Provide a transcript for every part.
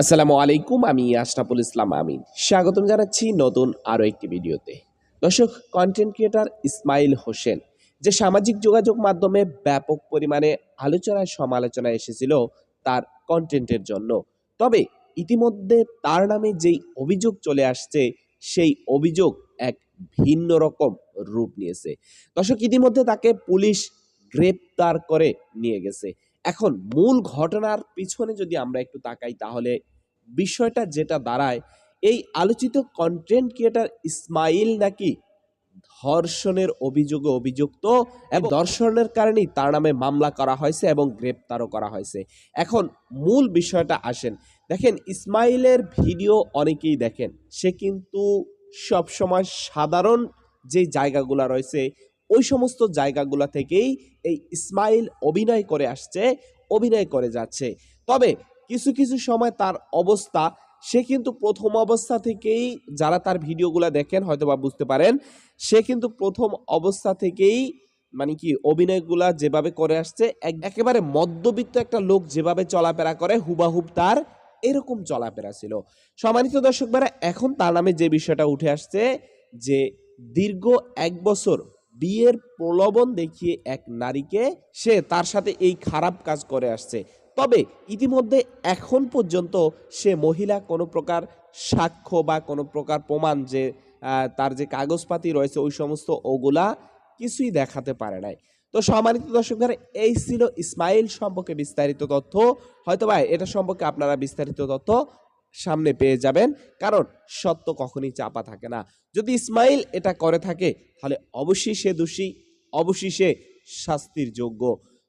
আসসালামু আলাইকুম, আমি আশরাফুল ইসলাম আমিন। স্বাগতম জানাচ্ছি নতুন আরও একটি ভিডিওতে। দর্শক কন্টেন্ট ক্রিয়েটার ইসমাইল হোসেন, যে সামাজিক যোগাযোগ মাধ্যমে ব্যাপক পরিমাণে আলোচনায় সমালোচনায় এসেছিল তার কন্টেন্টের জন্য। তবে ইতিমধ্যে তার নামে যেই অভিযোগ চলে আসছে, সেই অভিযোগ এক ভিন্ন রকম রূপ নিয়েছে। দর্শক, ইতিমধ্যে তাকে পুলিশ গ্রেপ্তার করে নিয়ে গেছে। এখন মূল ঘটনার পিছনে যদি আমরা একটু তাকাই, তাহলে বিষয়টা যেটা দাঁড়ায়, এই আলোচিত কন্টেন্ট ক্রিয়েটার ইসমাইল নাকি ধর্ষণের অভিযোগে অভিযুক্ত এবং ধর্ষণের কারণেই তার নামে মামলা করা হয়েছে এবং গ্রেপ্তারও করা হয়েছে। এখন মূল বিষয়টা আসেন। দেখেন, ইসমাইলের ভিডিও অনেকেই দেখেন। সে কিন্তু সবসময় সাধারণ যে জায়গাগুলো রয়েছে ওই সমস্ত জায়গাগুলো থেকেই এই ইসমাইল অভিনয় করে আসছে, অভিনয় করে যাচ্ছে। তবে কিছু কিছু সময় তার অবস্থা, সে কিন্তু প্রথম অবস্থা থেকেই যারা তার ভিডিওগুলো দেখেন হয়তো বা বুঝতে পারেন, সে কিন্তু প্রথম অবস্থা থেকেই মানে কি অভিনয়গুলা যেভাবে করে আসছে, এক- একেবারে মধ্যবিত্ত একটা লোক যেভাবে চলাফেরা করে, হুবাহুব তার এরকম চলাফেরা ছিল। সম্মানিত দর্শক এখন তার নামে যে বিষয়টা উঠে আসছে যে দীর্ঘ এক বছর বিয়ের প্রলোভন দেখিয়ে এক নারীকে সে তার সাথে এই খারাপ কাজ করে আসছে। তবে ইতিমধ্যে এখন পর্যন্ত সে মহিলা কোনো প্রকার সাক্ষ্য বা কোনো প্রকার প্রমাণ যে তার যে কাগজপাতি রয়েছে ওই সমস্ত ওগুলা কিছুই দেখাতে পারে নাই। তো সম্মানিত দর্শকরা এই ছিল ইসমাইল সম্পর্কে বিস্তারিত তথ্য। হয়তো ভাই এটা সম্পর্কে আপনারা বিস্তারিত তথ্য সামনে পেয়ে যাবেন। কারণ সত্য কখনই চাপা থাকে না। যদি ইসমাইল এটা করে থাকে, তাহলে অবশ্যই সে দোষী, অবশ্যই সে শাস্তির যোগ্য।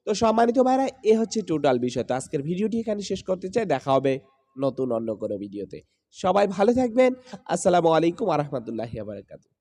তো সম্মানিত ভাইরা, এ হচ্ছে টোটাল বিষয়। তো আজকের ভিডিওটি এখানে শেষ করতে চাই। দেখা হবে নতুন অন্য কোনো ভিডিওতে। সবাই ভালো থাকবেন। আসসালামু আলাইকুম আরহামতুল্লাহি আবরকাত